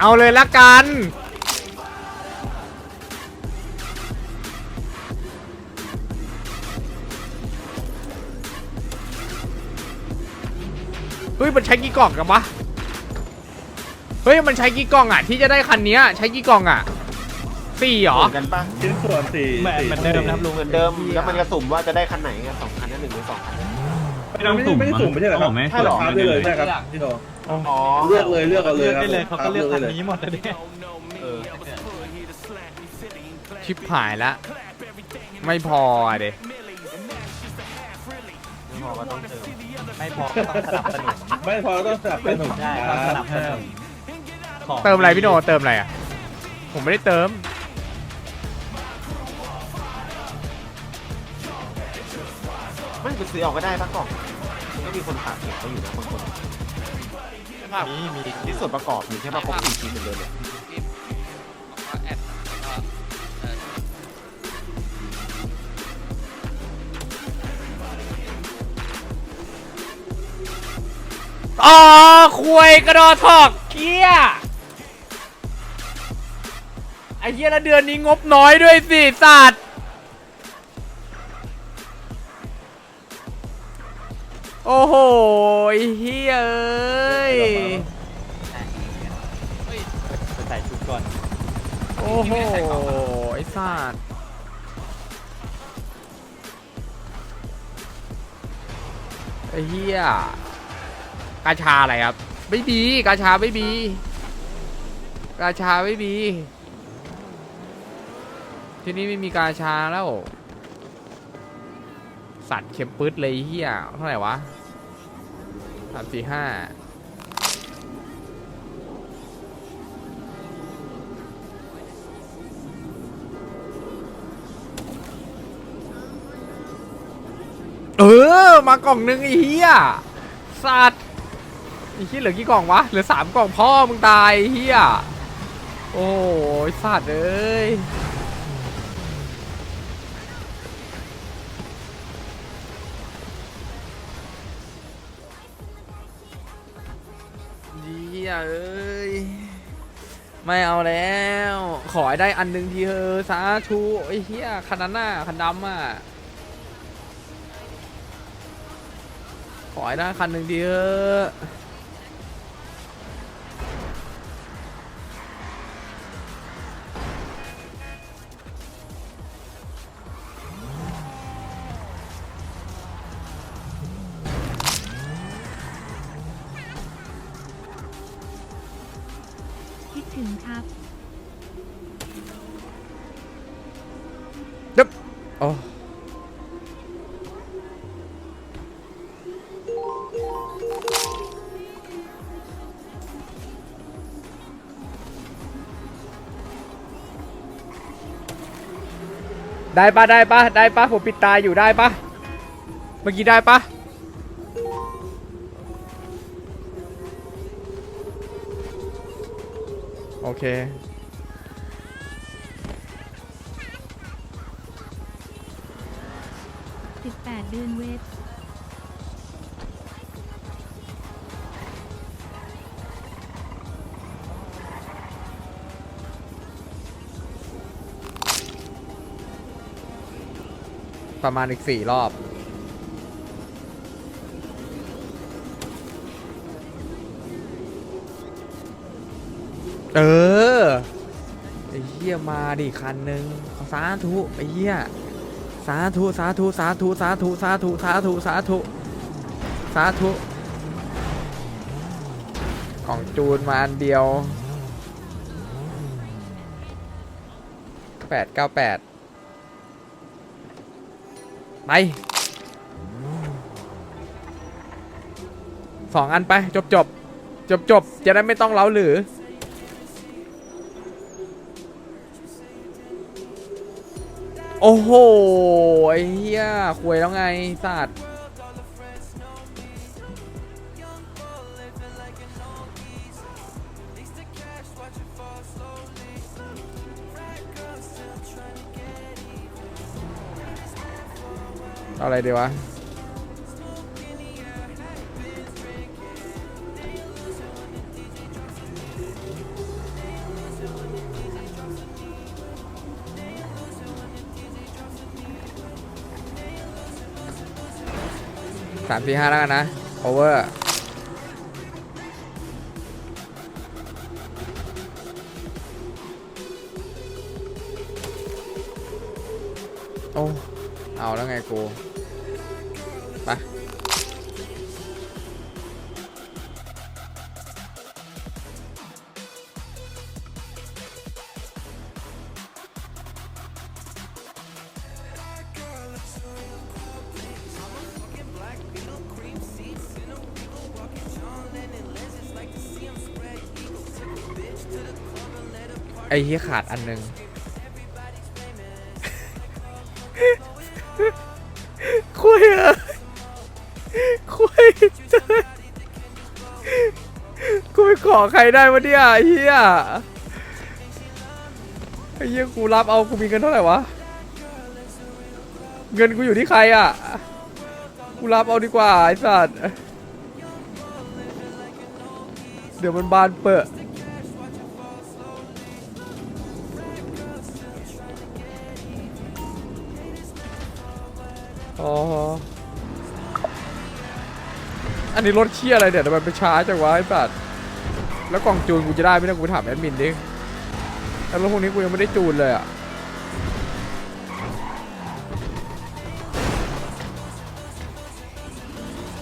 เอาเลยละกัน เฮ้ย มันใช้กี่กล่องกันวะ เฮ้ย มันใช้กี่กล่องอะ ที่จะได้คันเนี้ยใช้กี่กล่องอะสี่เหรอเหมือนกันปะชิ้นส่วนสี่เหมือนสี่เหมือนเดิมนะครับลุง เหมือนเดิม แล้วมันจะสุ่มว่าจะได้คันไหนไงสองคันนั้นหนึ่งหรือสองคัน ไม่ต้องไม่สุ่มไม่ได้สุ่มไม่ใช่เหรอครับไม่ใช่หรอคาบได้เลยใช่ครับพี่โน อ๋อเลือกเลยเลือกเอาเลยเลือกครับได้เลยเขาก็เลือกคคับนนี้หมดเลยเนี่ยเออชิปหายละ ไม่พออะเดไม่พอก็ต้องเติมไม่พอก็ต้องสนับสนุนไม่พอต้องสนับสนุนใช่คต้องสรันับบสนุนของเติมอะไรพี่โนเติมอะไรอะ ผมไม่ได้เติมไม่ไปซื้อเอาก็ได้ปะกล่องมันก็มีคนฝากเก็บไว้อยู่นะบางคน มีมีที่ส่วนประกอบมีแค่มาครบสี่ชิ้นเหมือนเดิมเลยอ๋อคุยกระดอทอกเกียไอ้เหี้ยแล้วเดือนนี้งบน้อยด้วยสิสัตว์ โอ้โหไอ้เหี้ยเอ้ยไปใส่ชุดก่อนโอ้โหไอ้สัตว์ไอ้เหี้ยกาชาอะไรครับ ไม่มีกาชาไม่มีกาชาไม่มีที่นี่ไม่มีกาชาแล้ว สัตว์เข็มปื๊ดเลยเฮียเท่าไหร่วะสามสี่ห้าเออ มากล่องนึงไอ้เฮียสัตว์ไอ้เฮียเหลือกี่กล่องวะ เหลือสามกล่องพ่อมึงตายไอ้เฮียโอ้ยสัตว์เอ้ย ยเอ้ยไม่เอาแล้ว ขอให้ได้อันหนึ่งทีเถอะสาธุไอ้เฮียคันนั้นน่ะคันดำอะขอให้ได้คันหนึ่งทีเถอะ ได้ปะได้ปะได้ปะผมปิดตาอยู่ได้ปะเมื่อกี้ได้ปะโอเค 18 เดือนเวท ประมาณอีกสี่รอบ เออ ไอ้เหี้ยมาดิคันหนึ่งสาธุ ไอ้เหี้ยสาธุ สาธุ สาธุ สาธุ สาธุ สาธุ สาธุ สาธุกล่องจูนมาอันเดียวแปดเก้าแปด ไปสองอันไป จบจบจบจบจะได้ไม่ต้องเล้าหรือ โอ้โห ไอ้เหี้ยควยแล้วไงสัตว์ อะไรดีวะ สามสี่ห้าแล้วกันนะโอเวอร์โอ้เอาแล้วไงกู ไอ้เหี้ยขาดอันหนึ่งคุยอะคุยเจอกูไปขอใครได้วะเนี่ยไอ้เหี้ยไอ้เหี้ยกูรับเอากูมีเงินเท่าไหร่วะ เงินกูอยู่ที่ใครอะ กูรับเอาดีกว่าไอ้สัตว์ เดี๋ยวมันบานเปิด อ๋อ อันนี้รถเชี่ยอะไรเนี่ยทำไมไปช้าจังวะไอ้สัตว์แล้วกล่องจูนกูจะได้ไหมเนี่ได้กูไปถามแอดมินดิแล้วรถพวกนี้กูยังไม่ได้จูนเลยอะ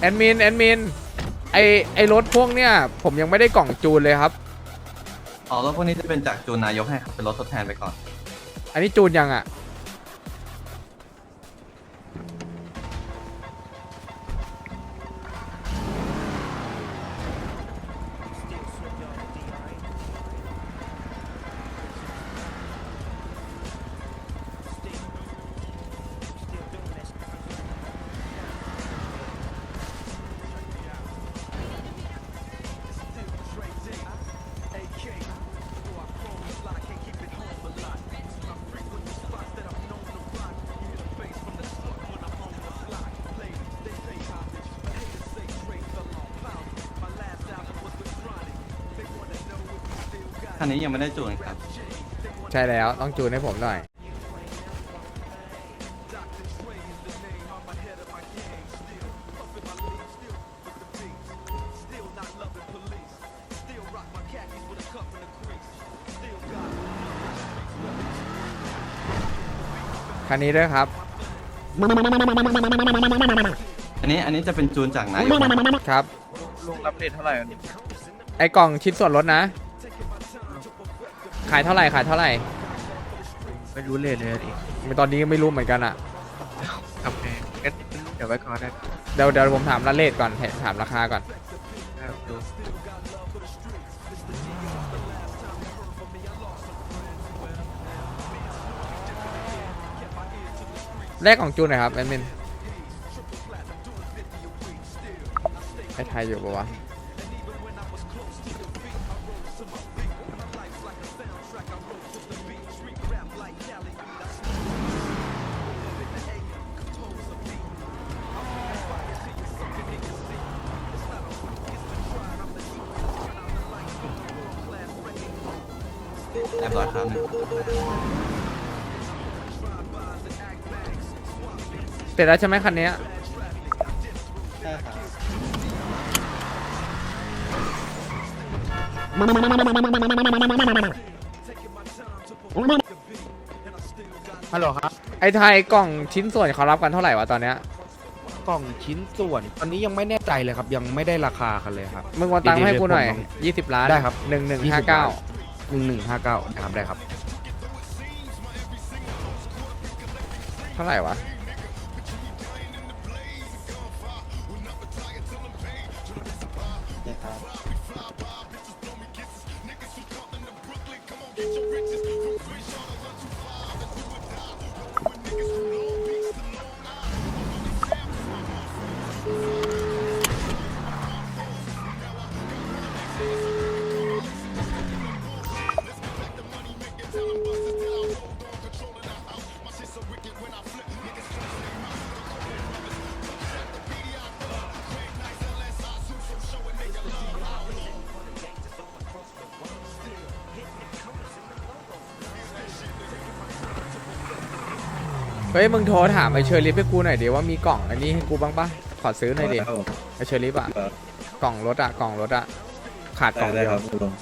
แอดมินแอดมินไอไอรถพวกเนี้ยผมยังไม่ได้กล่องจูนเลยครับ อ๋อรถพวกนี้จะเป็นจากจูนนายกให้ครับเป็นรถทดแทนไปก่อน อันนี้จูนยังอะ คันนี้ยังไม่ได้จูนครับ ใช่แล้วต้องจูนให้ผมหน่อย คันนี้ด้วยครับ อันนี้อันนี้จะเป็นจูนจากนายกนะครับครับ ลุงรับเรทเท่าไหร่อันนี้ไอกล่องชิ้นส่วนลดนะ ขายเท่าไหร่ขายเท่าไหร่ไม่รู้เลยเลยดิไม่ตอนนี้ไม่รู้เหมือนกันอะโอเคงั้นเดี๋ยวไว้ก่อนได้เดี๋ยวเดี๋ยวผมถามรายละเอียดก่อนถามราคาก่อนครับดูแรกของจูนหน่อยครับแอดมินไอไทยอยู่ปะวะ เรียบร้อยครับหนึ่งเสร็จแล้วใช่ไหมคันเนี้ยใช่ครับฮัลโหลครับ ไอไทยกล่องชิ้นส่วนเขารับกันเท่าไหร่วะตอนเนี้ยกล่องชิ้นส่วน ตอนนี้ยังไม่แน่ใจเลยครับ ยังไม่ได้ราคากันเลยครับ มึงวันตังค์ให้กูหน่อยดีๆเดี๋ยวผม20 ล้านได้ครับหนึ่งหนึ่ง20ห้าเก้า หนึ่งหนึ่งห้าเก้านะครับได้ครับ เท่าไหร่วะ เฮ้ยมึงโทรถามไอเชอร์ลิฟให้กูหน่อยเดี๋ยวว่ามีกล่องอันนี้ให้กูบ้างปะขอซื้อหน่อยดิครับผมไอเชอรี่อะเออกล่องรถอะกล่องรถอะขาดกล่ได้องได้เดียว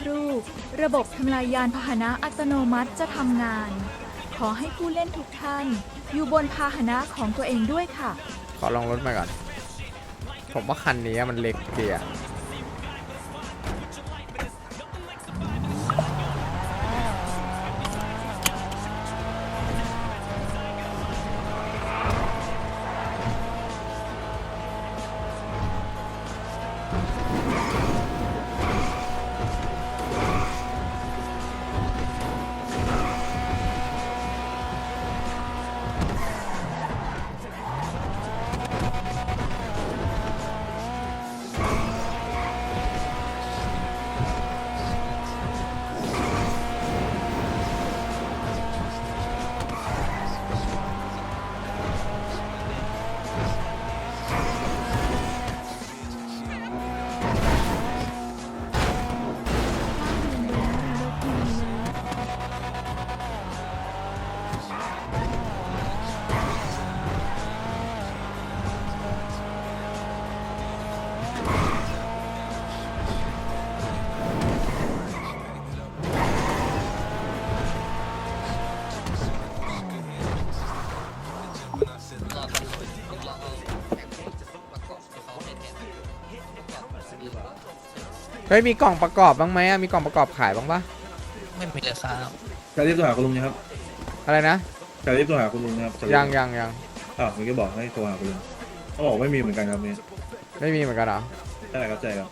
ครู่ ระบบทำลายยานพาหนะอัตโนมัติจะทำงาน ขอให้ผู้เล่นทุกท่าน อยู่บนพาหนะของตัวเองด้วยค่ะ ขอลองรถมาก่อน ผมว่าคันนี้มันเล็กเกียร์ เฮ้ยมีกล่องประกอบบ้างไหมอะมีกล่องประกอบขายบ้างปะไม่มีเลยครับจะรีบโทรหาคุณลุงนะครับอะไรนะจะรีบโทรหาคุณลุงนะครับจะรีบยังยังยังอ้าวเมื่อกี้บอกให้โทรหาคุณลุงเขาบอกไม่มีเหมือนกันครับเนี่ยไม่มีเหมือนกันเหรอใช่ครับใช่ครับ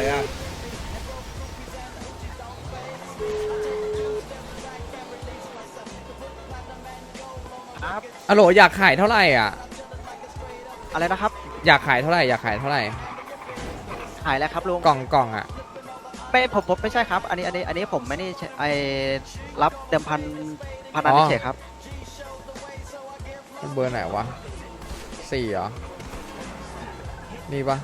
นอะอะโหลอยากขายเท่าไหร่อะ อะไรนะครับ อยากขายเท่าไหร่อยากขายเท่าไหร่ หายแล้วครับลุงกล่องกล่องอะ ไม่ผมผมไม่ใช่ครับ อันนี้อันนี้อันนี้ผมไม่ได้ใช้ไอรับเดิมพันพันอันอ๋อ เฉยครับ มันเบอร์ไหนวะสี่เหรอ นี่ปะ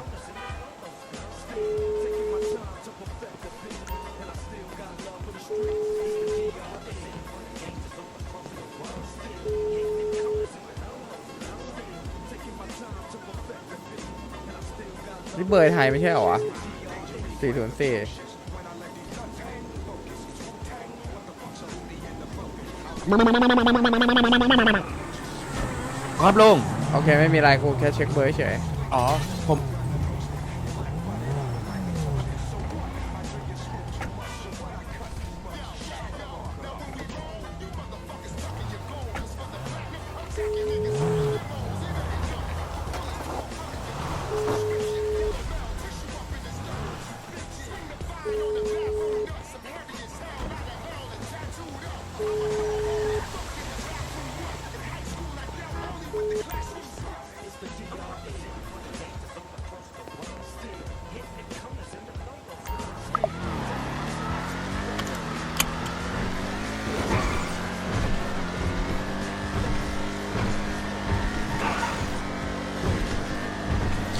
ี่เบอร์ไทยไม่ใช่เหรอวะสี่ศูนย์สี่ครับลุงโอเค ไม่มีอะไรกูแค่เช็คเบอร์เฉย อ๋อ ผม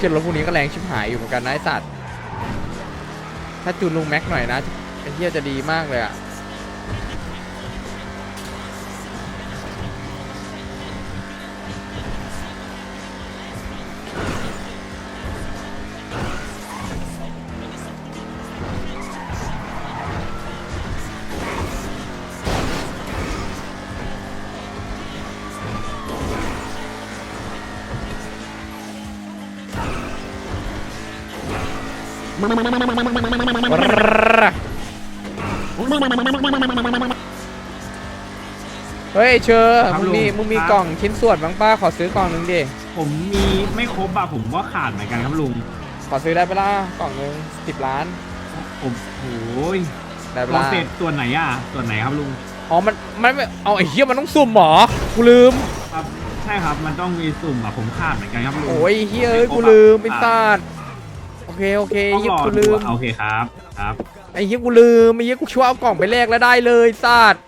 เชื่อรถพวกนี้ก็แรงชิบหายอยู่เหมือนกันนะไอสัตว์ ถ้าจูนลุงแม็กหน่อยนะไอเทียจะดีมากเลยอะ เฮ้ยเชอร์ครับมึงมีลุงมึงมีครับ กล่องชิ้นส่วนบ้างป้าขอซื้อกล่องหนึงดิ ผมมีไม่ครบอะผมว่าขาดเหมือนกันครับลุง ขอซื้อได้ปะล่ะกล่องหนึงสิบล้าน ผมโอ้ยได้เวตัวลาเศษส่วนไหนอะส่วนไหนครับลุง อ๋อมันมันไม่เอาไอ้เหี้ยมันต้องสุ่มเหรอกูลืม ครับ ใช่ครับ มันต้องมีสุ่มอะผมคาดเหมือนกันครับลุงโอ้ยเฮ้ยเอ้ยกูลืมไอ้สัตว์ โอเคโอเคต้องเหี้ยรอกูดูลืมอะโอเคครับ ครับ ไอ้เหี้ยกูลืมไอ้เหี้ยกูช่วยเอากล่องไปแลกแล้วได้เลยสัตว์